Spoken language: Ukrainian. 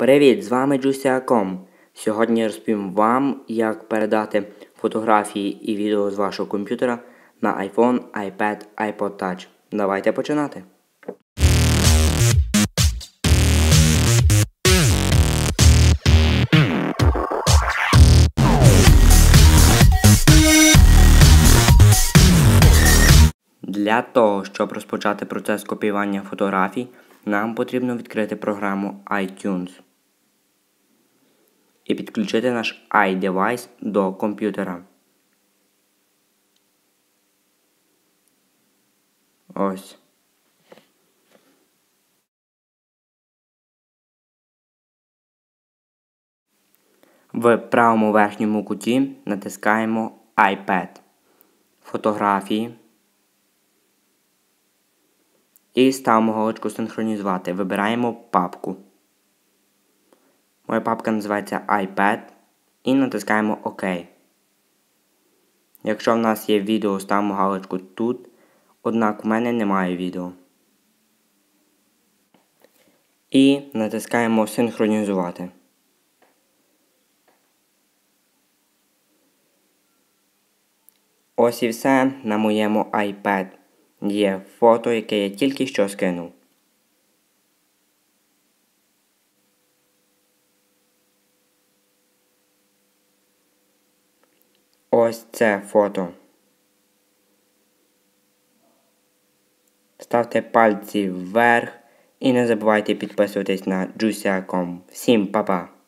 Привіт, з вами Juicia.com. Сьогодні я розповім вам, як передати фотографії і відео з вашого комп'ютера на iPhone, iPad, iPod Touch. Давайте починати. Для того, щоб розпочати процес копіювання фотографій, нам потрібно відкрити програму iTunes і підключити наш iDevice до комп'ютера. Ось. В правому верхньому куті натискаємо iPad, фотографії і ставимо галочку синхронізувати. Вибираємо папку. Моя папка називається iPad і натискаємо ОК. Якщо в нас є відео, ставимо галочку тут, однак у мене немає відео. І натискаємо синхронізувати. Ось і все на моєму iPad. Є фото, яке я тільки що скинув. Ось це фото. Ставте пальці вверх і не забувайте підписуватись на Juicia.com. Всім па-па!